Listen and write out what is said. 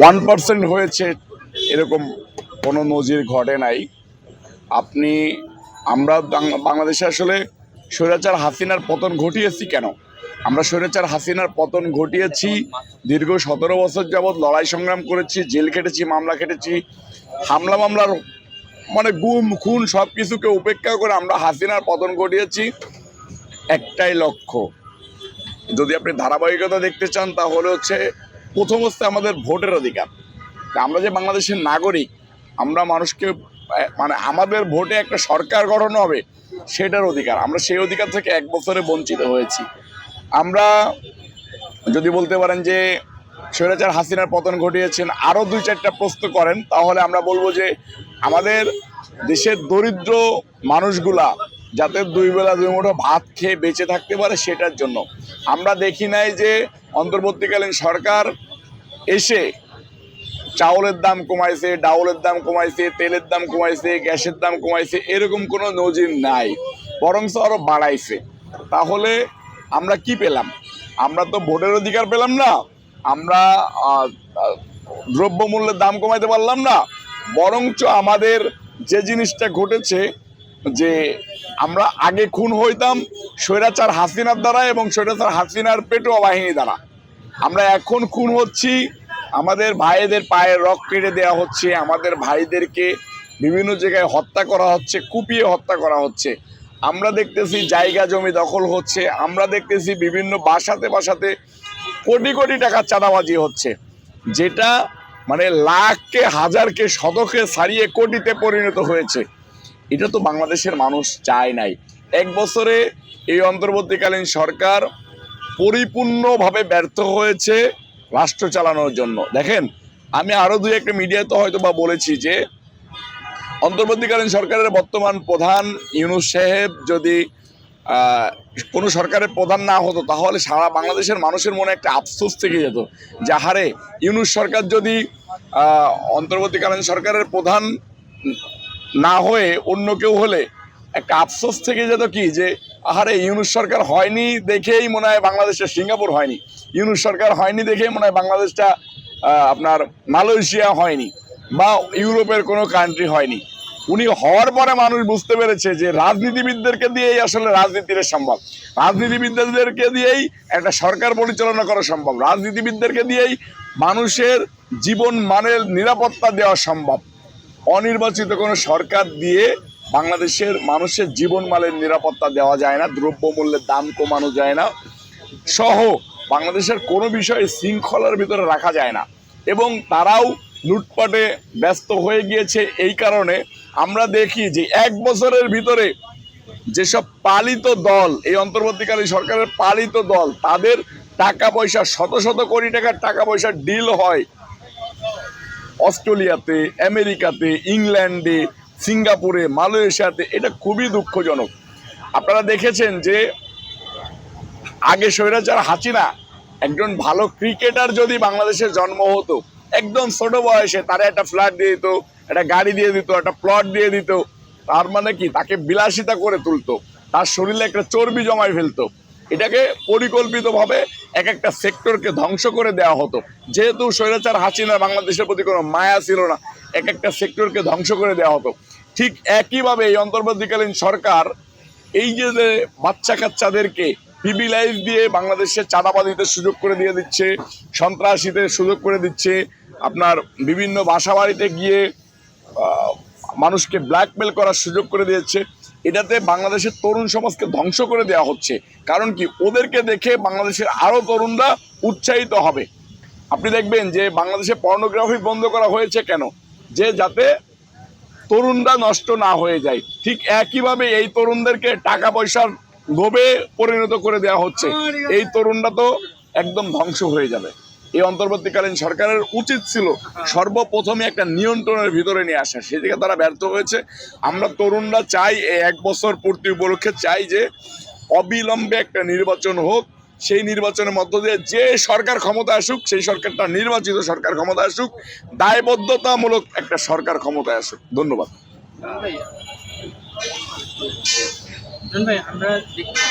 One percent হয়েছে, এরকম কোনো নজির ঘটে নাই। আপনি, আমরা বাংলাদেশে আসলে স্বৈরাচার হাসিনার পতন ঘটিয়েছি কেন? আমরা স্বৈরাচার হাসিনার পতন ঘটিয়েছি, দীর্ঘ সতেরো বছর যাবৎ লড়াই সংগ্রাম করেছি, জেল খেটেছি, মামলা খেটেছি, হামলা মামলার মানে গুম, খুন সব কিছুকে উপেক্ষা করে আমরা হাসিনার পতন ঘটিয়েছি, একটাই লক্ষ্য। যদি আপনি ধারাবাহিকতা দেখতে চান, তাহলে হচ্ছে প্রথম হচ্ছে আমাদের ভোটের অধিকার। আমরা যে বাংলাদেশের নাগরিক, আমরা মানুষকে মানে আমাদের ভোটে একটা সরকার গঠন হবে, সেটার অধিকার। আমরা সেই অধিকার থেকে এক বছরে বঞ্চিত হয়েছি। আমরা যদি বলতে পারেন যে স্বৈরাচার হাসিনার পতন ঘটিয়েছেন, আরও দুই চারটা প্রশ্ন করেন, তাহলে আমরা বলব যে আমাদের দেশের দরিদ্র মানুষগুলা যাতে দুই বেলা দুই মুঠো ভাত খেয়ে বেঁচে থাকতে পারে, সেটার জন্য। আমরা দেখি নাই যে অন্তর্বর্তীকালীন সরকার এসে চাউলের দাম কমাইছে, ডাউলের দাম কমাইছে, তেলের দাম কমাইছে, গ্যাসের দাম কমাইছে, এরকম কোনো নজির নাই। বরঞ্চ আরও বাড়াইছে। তাহলে আমরা কি পেলাম? আমরা তো ভোটের অধিকার পেলাম না। আমরা দ্রব্যমূল্যের দাম কমাইতে পারলাম না। বরঞ্চ আমাদের যে জিনিসটা ঘটেছে, যে আমরা আগে খুন হইতাম, স্বৈরাচার হাসিনার দ্বারা এবং স্বৈরাচার হাসিনার পেটোয়া বাহিনী দ্বারা। আমরা এখন খুন হচ্ছি। আমাদের ভাইদের পায়ে রক কেটে দেওয়া হচ্ছে। আমাদের ভাইদেরকে বিভিন্ন জায়গায় হত্যা করা হচ্ছে, কুপিয়ে হত্যা করা হচ্ছে। আমরা দেখতেছি জায়গা জমি দখল হচ্ছে। আমরা দেখতেছি বিভিন্ন বাসাতে বাসাতে কোটি কোটি টাকার চাঁদাবাজি হচ্ছে। যেটা মানে লাখকে, হাজারকে, শতকে ছাড়িয়ে কোটিতে পরিণত হয়েছে। এটা তো বাংলাদেশের মানুষ চায় নাই। এক বছরে এই অন্তর্বর্তীকালীন সরকার পরিপূর্ণভাবে ব্যর্থ হয়েছে রাষ্ট্র চালানোর জন্য। দেখেন, আমি আরও দুই একটা মিডিয়াতে হয়তো বা বলেছি যে, অন্তর্বর্তীকালীন সরকারের বর্তমান প্রধান ইউনুস সাহেব যদি কোনো সরকারের প্রধান না হতো, তাহলে সারা বাংলাদেশের মানুষের মনে একটা আফসোস থেকে যেত যে হারে ইউনুস সরকার যদি অন্তর্বর্তীকালীন সরকারের প্রধান না হয়ে অন্য কেউ হলে একটা আফসোস থেকে যেত কি? যে আহারে, ইউনুস সরকার হয়নি দেখেই মনে হয় বাংলাদেশের সিঙ্গাপুর হয়নি। ইউনুস সরকার হয়নি দেখেই মনে হয় বাংলাদেশটা আপনার মালয়েশিয়া হয়নি বা ইউরোপের কোনো কান্ট্রি হয়নি। উনি হওয়ার পরে মানুষ বুঝতে পেরেছে যে রাজনীতিবিদদেরকে দিয়েই আসলে রাজনীতির সম্ভব। রাজনীতিবিদদেরকে দিয়েই একটা সরকার পরিচালনা করা সম্ভব। রাজনীতিবিদদেরকে দিয়েই মানুষের জীবন মানের নিরাপত্তা দেওয়া সম্ভব। অনির্বাচিত কোনো সরকার দিয়ে বাংলাদেশের মানুষের জীবন মালের নিরাপত্তা দেওয়া যায় না, দ্রব্যমূল্যের দাম কমানো যায় না, সহ বাংলাদেশের কোনো বিষয়ে শৃঙ্খলার ভিতরে রাখা যায় না। এবং তারাও লুটপাটে ব্যস্ত হয়ে গিয়েছে এই কারণে আমরা দেখি যে এক বছরের ভিতরে যেসব পালিত দল, এই অন্তর্বর্তীকালীন সরকারের পালিত দল, তাদের টাকা পয়সা, শত শত কোটি টাকার টাকা পয়সা ডিল হয় অস্ট্রেলিয়াতে, আমেরিকাতে, ইংল্যান্ডে সিঙ্গাপুরে, মালয়েশিয়াতে, এটা খুবই দুঃখজনক। আপনারা দেখেছেন যে আগে স্বৈরাচার হাসিনা একজন ভালো ক্রিকেটার যদি বাংলাদেশের জন্ম হতো, একদম ছোট বয়সে তারা একটা ফ্ল্যাট দিয়ে দিত, একটা গাড়ি দিয়ে দিত, একটা প্লট দিয়ে দিত, তার মানে কি? তাকে বিলাসিতা করে তুলতো। তার শরীরে একটা চর্বি জমায় ফেলতো। এটাকে পরিকল্পিতভাবে এক একটা সেক্টরকে ধ্বংস করে দেওয়া হতো। যেহেতু স্বৈরাচার হাসিনা বাংলাদেশের প্রতি কোনো মায়া ছিল না এক একটা সেক্টরকে ধ্বংস করে দেওয়া হতো। ঠিক একইভাবে এই অন্তর্বর্তীকালীন সরকার এই যে বাচ্চা কাচ্চাদেরকে পিবি লাইফ দিয়ে বাংলাদেশে চাঁদাবাদিতে সুযোগ করে দিয়ে দিচ্ছে সন্ত্রাসীতে সুযোগ করে দিচ্ছে, আপনার বিভিন্ন বাসা বাড়িতে গিয়ে মানুষকে ব্ল্যাকমেল করার সুযোগ করে দিয়েছে এটাতে বাংলাদেশের তরুণ সমাজকে ধ্বংস করে দেওয়া হচ্ছে। কারণ কি? ওদেরকে দেখে বাংলাদেশের আরও তরুণরা উৎসাহিত হবে। আপনি দেখবেন যে বাংলাদেশে পর্নোগ্রাফি বন্ধ করা হয়েছে কেন? যে যাতে তরুণরা নষ্ট না হয়ে যায়। ঠিক একইভাবে এই তরুণদেরকে টাকা পয়সার লোভে পরিণত করে দেওয়া হচ্ছে। এই তরুণরা তো একদম ধ্বংস হয়ে যাবে। এই অন্তর্বর্তীকালীন সরকারের উচিত ছিল সর্বপ্রথমে একটা নিয়ন্ত্রণের ভিতরে নিয়ে আসা। সেদিকে তারা ব্যর্থ হয়েছে। আমরা তরুণরা চাই এই এক বছর পূর্তি উপলক্ষে চাই যে অবিলম্বে একটা নির্বাচন হোক। সেই নির্বাচনের মধ্য দিয়ে যে সরকার ক্ষমতা আসুক, সেই সরকারটা নির্বাচিত সরকার ক্ষমতা আসুক। দায়বদ্ধতামূলক একটা সরকার ক্ষমতায় আসুক। ধন্যবাদ। ভাই আমরা